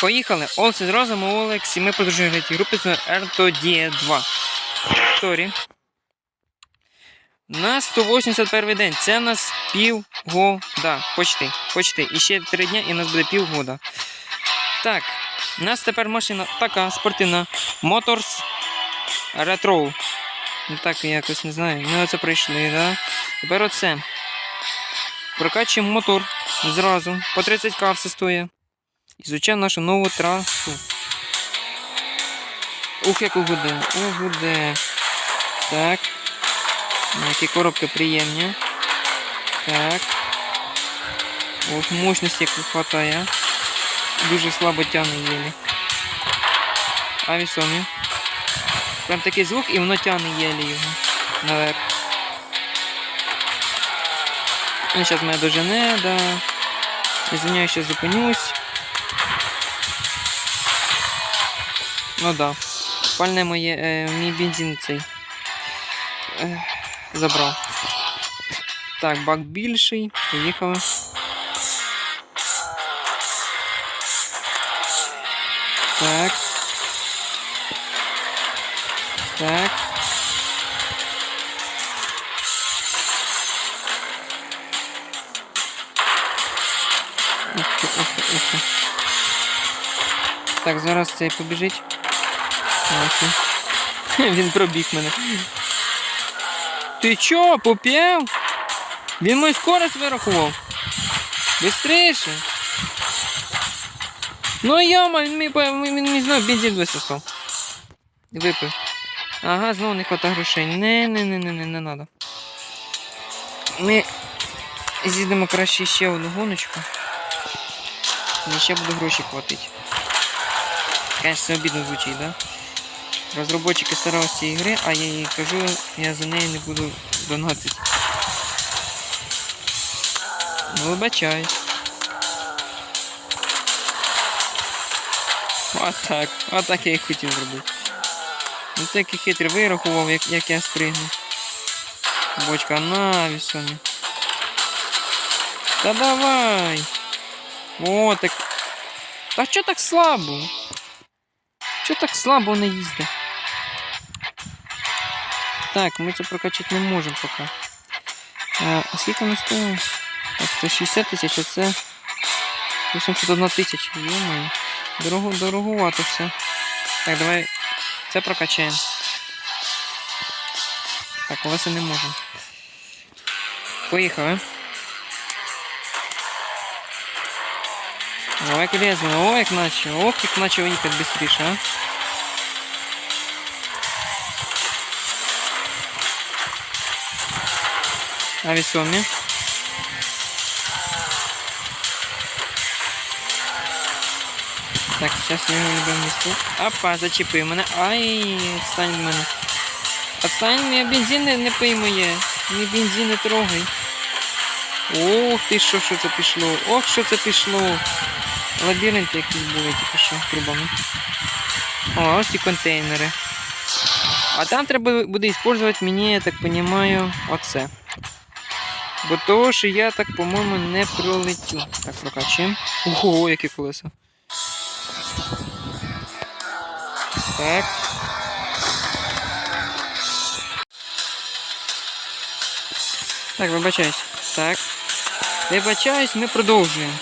Поїхали. Олсі з Розом, Олекс, і ми продовжуємо грати групи з R2D 2. Сторі. На 181 день. Це у нас півгода. Почти. Почти. І ще 3 дня і у нас буде півгода. Так. У нас тепер машина така спортивна. Motors Retro. Ну так якось не знаю. Ми оце пройшли, да? Тепер оце. Прокачуємо мотор зразу. По 30к все стоїть. Ізучаємо нашу нову трасу. Ух, як угоде. Угоде. Так. Ну, Які коробки приємні. Так. Ох, мощності як хватає. Дуже слабо тягне єлі. Авісомі. Прям такий звук і воно тягне єлі його. Наверх. Він зараз мене дожене, да. Извиняюсь, сейчас зупинюсь. Ну да. Пальне моє, е, мій бензин цей. Е, забрав. Так, бак більший. Поїхали. Так. Так. Ух ти, ух ти, ух ти. Так, зараз цей побіжить. Він. Пробіг мене. Ти чо, поп'яв? Він мою скорость вирахував. Бистріше. Ну йома, він по- він мені знову бензин висосав. Випив. Ага, знову не хватає грошей. Не, не, не, не, не, не надо. Ми з'їдемо краще ще одну гоночку. Мені ще буде гроші платити. Конечно, обідно звучить, да? Розробники старалися цієї гри, а я їй кажу, я за неї не буду донатити. Вибачаюсь. Отак. Отак я і хотів зробити. Ну такий хитрий вирахував, як, як я спригну. Бочка на вісомі. Та давай. О, так. Та чо так слабо? Чо так слабо не їздить? Так, ми це прокачати не можемо поки. А, а скільки воно стоїть? Так, це 60 тисяч, а це 81 тисяча. Йомаю. Дорого, дороговато все. Так, давай це прокачаємо. Так, колеса не можемо. Поїхали. Як лезно, ой, як наче, ох, як наче їхати швидше, а. А весомі. Так, сейчас я його любим місце. Опа, зачепив мене. Ай, відстань від мене. Отстань, мені бензин не, не пий моє. Мій бензин не трогай. Ох ти що, що це пішло? Ох, що це пішло. Лабіринт якийсь був тільки що трубами. О, ось ці контейнери. А там треба буде використовувати мені, я так розумію, оце. Бо того, що я так, по-моєму, не пролетю. Так, прокачуємо. Ого, які колеса. Так. Так, вибачаюсь. Так. Вибачаюсь, ми продовжуємо.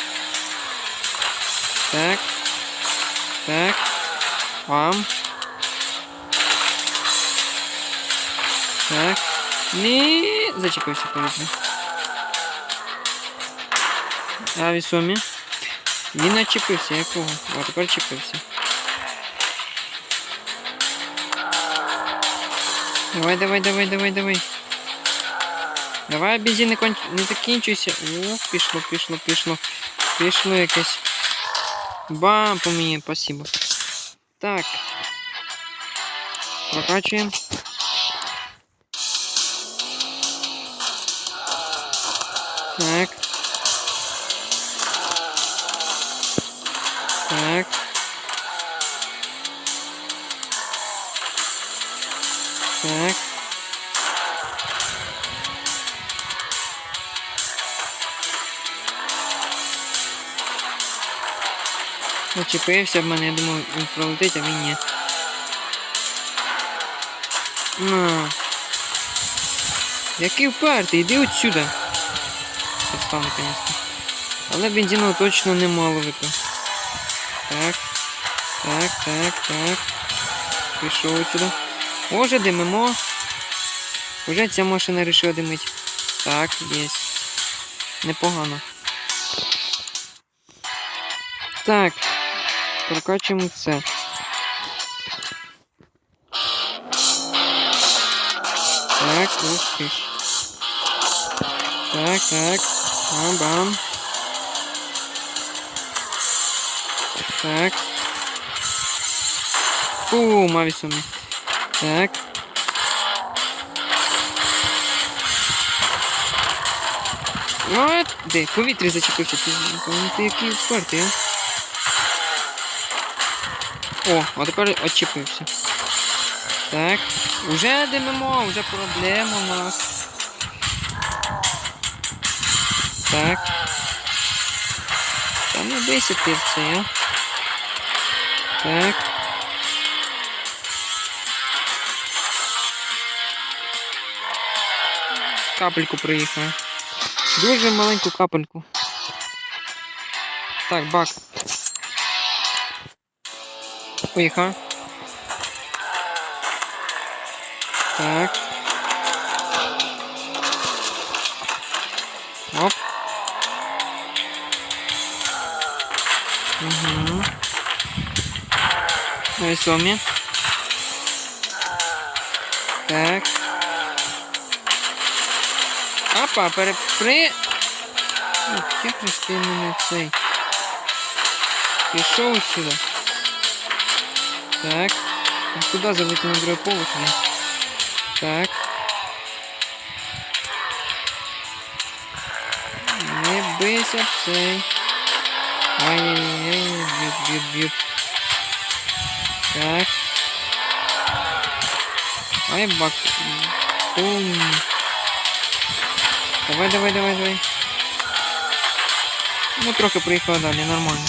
Так. Так. Вам. Так. Ні. Зачепився повітря. А вісомі. Він начепився, якого? О, тепер чепився. Давай, давай, давай, давай, давай. Давай, бензин не, конч... не закінчуйся. О, пішло, пішло, пішло. Пішло якесь. Бам, по мені, спасибо. Так. Прокачуємо. Так. Так. Зачепився в мене, я думав, він пролетить, а він ні. На. Який впертий, йди отсюда. Підстав наконец-то. Але бензину точно немало випив. Так. Так, так, так. Пішов отсюда. Може димимо. Уже ця машина вирішила димить. Так, є. Непогано. Так. Прокачуємо це. Так, ти. Так, так. Бам-бам. Так. Фу, мавісами. Так. От, де? Повітря зачепився. Ти, ну, який впертий, а? О, а тепер відчепився. Так. Уже димимо, вже проблема у нас. Так. Та не бийся ти це, а? Так. Капельку проїхали. Дуже маленьку капельку. Так, бак. Поїхав. Так. Оп. Угу. Весомі. Так. Апа, перепри... Як ж мене цей. Пішов сюди. Так. А куди залити на другий поверх? Ні. Так. Не бийся в цей. Ай-яй-яй, б'ють, б'ють, б'ють. Так. Ай, бак. Бум. Давай, давай, давай, давай. Ну, трохи приїхала далі, нормально.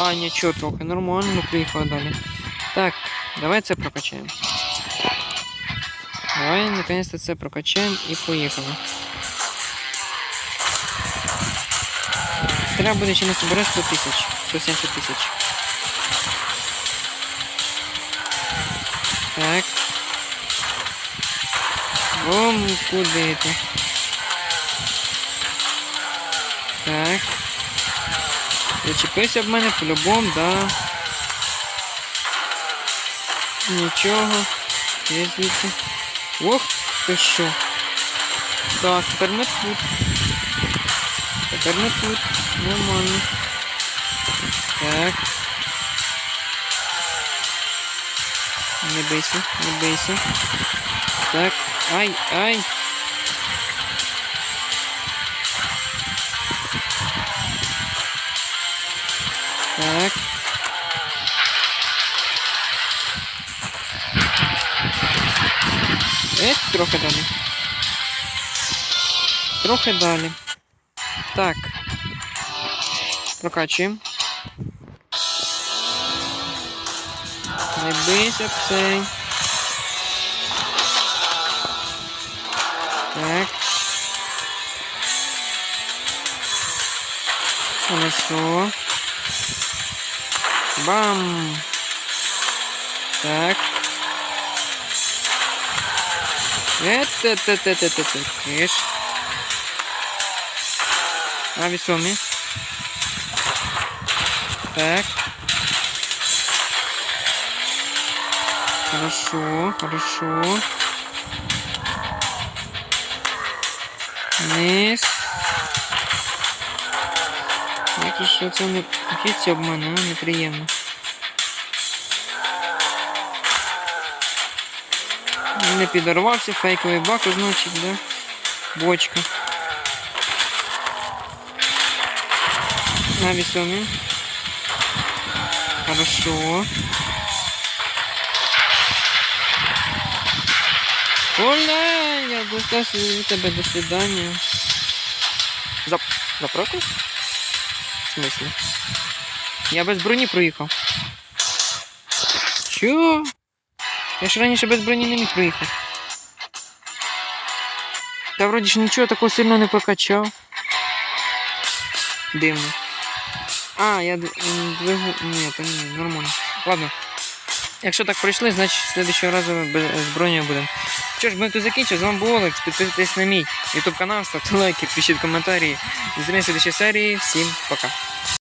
А, нічого, трохи нормально, ну приїхала далі. Так, давай це прокачаємо. Давай, наконец-то це прокачаємо і поїхали. Треба буде ще не собирати 100 тисяч. 170 тисяч. Так. Бом, куди ти? Так. Зачепився в мене по-любому, да. Нічого. Є звідси. Ох, ти що? Так, тепер ми тут. Тепер ми тут. Нормально. Так. Не бийся, не бийся. Так. Ай, ай. Так. трохи далі. Трохи далі. Так. Прокачуємо. Не бийся цей. Так. Хорошо. Бам! Так. Это-то-то-то-то-то. Киш. А весомі. Так. Хорошо, хорошо. Низ. Як же що це не хіться обман, а? Неприємно. Не підорвався, фейковий бак, значить, да? Бочка. На весомі. Хорошо. Оля, я достався тебе до свидания. Зап... Запрокус? В смысле? Я без броні проїхав. Чо? Я ж раніше без броні не міг проїхати. Та вроді ж нічого такого сильно не прокачав. Дивно. А, я двигу. Ні, то ні, нормально. Ладно. Якщо так пройшли, значить слідчого разу без з бронею будемо. Що ж, ми тут закінчимо. З вами був Олекс. Підписуйтесь на мій YouTube канал, ставте лайки, пишіть коментарі. Зустрінемося слідчій серії. Всім пока.